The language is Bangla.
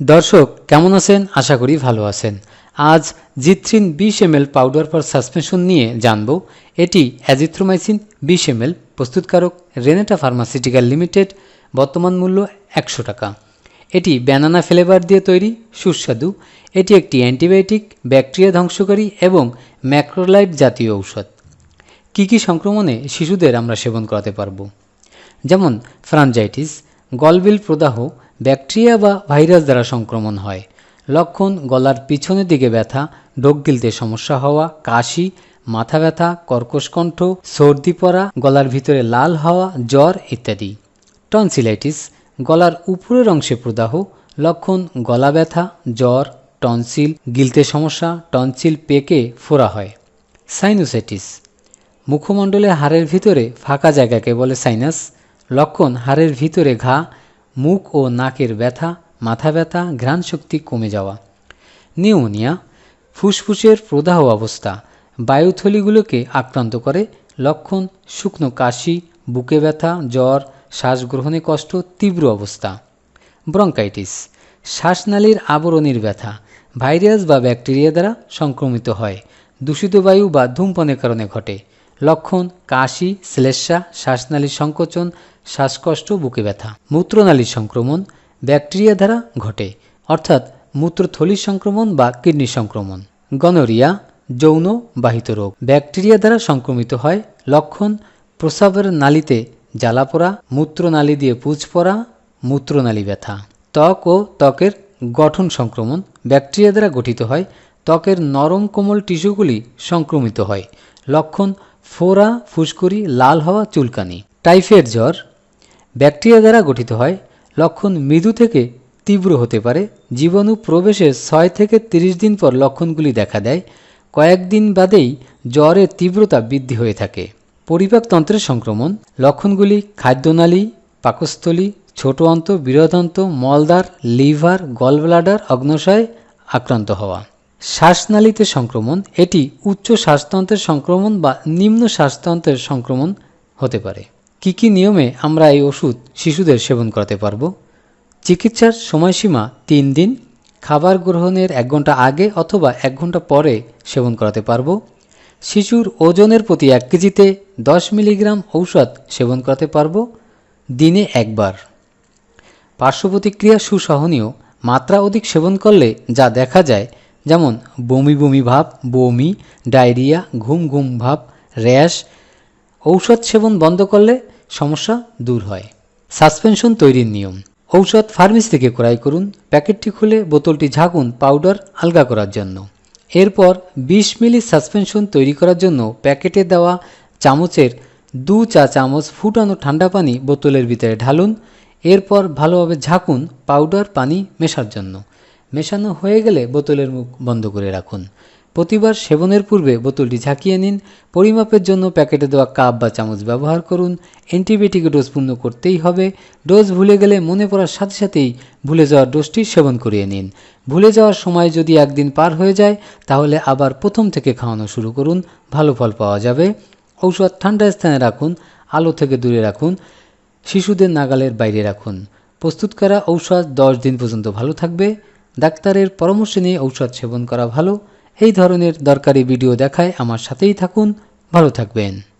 দর্শক, কেমন আছেন? আশা করি ভালো আছেন। আজ জিথ্রিন বিশ এম পাউডার ফর সাসপেনশন নিয়ে জানব, এটি অ্যাজিথ্রোমাইসিন বিশ এম প্রস্তুতকারক রেনেটা ফার্মাসিউটিক্যাল লিমিটেড, বর্তমান মূল্য একশো টাকা। এটি ব্যানানা ফ্লেভার দিয়ে তৈরি, সুস্বাদু। এটি একটি অ্যান্টিবায়োটিক, ব্যাকটেরিয়া ধ্বংসকারী এবং ম্যাক্রোলাইট জাতীয় ঔষধ। কী কী সংক্রমণে শিশুদের আমরা সেবন করাতে পারব? যেমন ফ্রানজাইটিস গলবিল প্রদাহ ব্যাকটেরিয়া বা ভাইরাস দ্বারা সংক্রমণ হয়। লক্ষণ, গলার পিছনের দিকে ব্যথা, ডোক গিলতে সমস্যা হওয়া, কাশি, মাথা ব্যথা, কর্কশ কণ্ঠ, সর্দি পড়া, গলার ভিতরে লাল হওয়া, জ্বর ইত্যাদি। টনসিলাইটিস, গলার উপরের অংশে প্রদাহ। লক্ষণ, গলা ব্যথা, জ্বর, টনসিল, গিলতে সমস্যা, টনসিল পেকে ফোড়া হয়। সাইনোসাইটিস, মুখমণ্ডলে হাড়ের ভিতরে ফাঁকা জায়গাকে বলে সাইনাস। লক্ষণ, হাড়ের ভিতরে ঘা মুখ ও নাকের ব্যথা, মাথা ব্যথা, ঘ্রাণ শক্তি কমে যাওয়া। নিউমোনিয়া, ফুসফুসের প্রদাহ অবস্থা, বায়ুথলিগুলোকে আক্রান্ত করে, লক্ষণ, শুকনো কাশি, বুকে ব্যথা, জ্বর, শ্বাসগ্রহণে কষ্ট, তীব্র অবস্থা। ব্রঙ্কাইটিস, শ্বাসনালীর আবরণীর ব্যথা, ভাইরাস বা ব্যাকটেরিয়া দ্বারা সংক্রমিত হয়, দূষিত বায়ু বা ধূমপানের কারণে ঘটে। লক্ষণ, কাশি শ্লেষ্মা শ্বাসনালীর সংকোচন, শ্বাসকষ্ট, বুকে ব্যথা। মূত্রনালীর সংক্রমণ ব্যাকটেরিয়া দ্বারা ঘটে, অর্থাৎ মূত্রথলির সংক্রমণ বা কিডনি সংক্রমণ। গনোরিয়া, যৌন বাহিত রোগ। ব্যাকটেরিয়া দ্বারা সংক্রমিত হয় লক্ষণ প্রস্রাবের নালীতে জ্বালা পড়া, মূত্রনালী দিয়ে পুজ পড়া, মূত্রনালী ব্যথা। ত্বক ও ত্বকের গঠন সংক্রমণ ব্যাকটেরিয়া দ্বারা গঠিত হয়, ত্বকের নরম কোমল টিস্যুগুলি সংক্রমিত হয়। লক্ষণ ফোড়া, ফুসকুড়ি, লাল হওয়া চুলকানি। টাইফয়েড জ্বর, ব্যাকটেরিয়া দ্বারা গঠিত হয়, লক্ষণ মৃদু থেকে তীব্র হতে পারে। জীবাণু প্রবেশের ছয় থেকে তিরিশ দিন পর লক্ষণগুলি দেখা দেয়। কয়েকদিন বাদেই জ্বরের তীব্রতা বৃদ্ধি হয়ে থাকে। পরিপাকতন্ত্রের সংক্রমণ, লক্ষণগুলি খাদ্যনালী, পাকস্থলী, ছোট অন্ত বৃহদন্ত মলদার লিভার, গলব্লাডার, অগ্নশয়, আক্রান্ত হওয়া। শ্বাসনালীতে সংক্রমণ, এটি উচ্চ শ্বাসতন্ত্রের সংক্রমণ বা নিম্ন শ্বাসতন্ত্রের সংক্রমণ হতে পারে। কি কি নিয়মে আমরা এই ওষুধ শিশুদের সেবন করাতে পারব? চিকিৎসার সময়সীমা তিন দিন, খাবার গ্রহণের এক ঘণ্টা আগে অথবা এক ঘণ্টা পরে সেবন করাতে পারব। শিশুর ওজনের প্রতি এক কেজিতে দশ মিলিগ্রাম ঔষধ সেবন করাতে পারব, দিনে একবার। পার্শ্ব প্রতিক্রিয়া সুসহনীয়, মাত্রা অধিক সেবন করলে যা দেখা যায় যেমন বমি বমি ভাব, বমি, ডায়রিয়া, ঘুম ঘুম ভাব, র্যাশ, ঔষধ সেবন বন্ধ করলে সমস্যা দূর হয়। সাসপেনশন তৈরির নিয়ম। ঔষধ ফার্মেসি থেকে ক্রয় করুন, প্যাকেটটি খুলে বোতলটি ঝাঁকুন, পাউডার আলগা করার জন্য। এরপর বিশ মিলি সাসপেনশন তৈরি করার জন্য প্যাকেটে দেওয়া চামচের দু চা চামচ ফুটানো ঠান্ডা পানি বোতলের ভিতরে ঢালুন। এরপর ভালোভাবে ঝাঁকুন, পাউডার, পানি মেশার জন্য। মেশানো হয়ে গেলে বোতলের মুখ বন্ধ করে রাখুন। প্রতিবার সেবনের পূর্বে বোতলটি ঝাঁকিয়ে নিন। পরিমাপের জন্য প্যাকেটে দেওয়া কাপ বা চামচ ব্যবহার করুন। অ্যান্টিবায়োটিকের ডোজ পূর্ণ করতেই হবে। ডোজ ভুলে গেলে মনে পড়ার সাথে সাথেই ভুলে যাওয়ার ডোজটি সেবন করিয়ে নিন। ভুলে যাওয়ার সময় যদি একদিন পার হয়ে যায়, তাহলে আবার প্রথম থেকে খাওয়ানো শুরু করুন। ভালো ফল পাওয়া যাবে। ঔষধ ঠান্ডা স্থানে রাখুন। আলো থেকে দূরে রাখুন। শিশুদের নাগালের বাইরে রাখুন। প্রস্তুত করা ঔষধ দশ দিন পর্যন্ত ভালো থাকবে। ডাক্তারের পরামর্শ নিয়ে ঔষধ সেবন করা ভালো। এই ধরনের দরকারি ভিডিও দেখায় আমার সাথেই থাকুন। ভালো থাকবেন।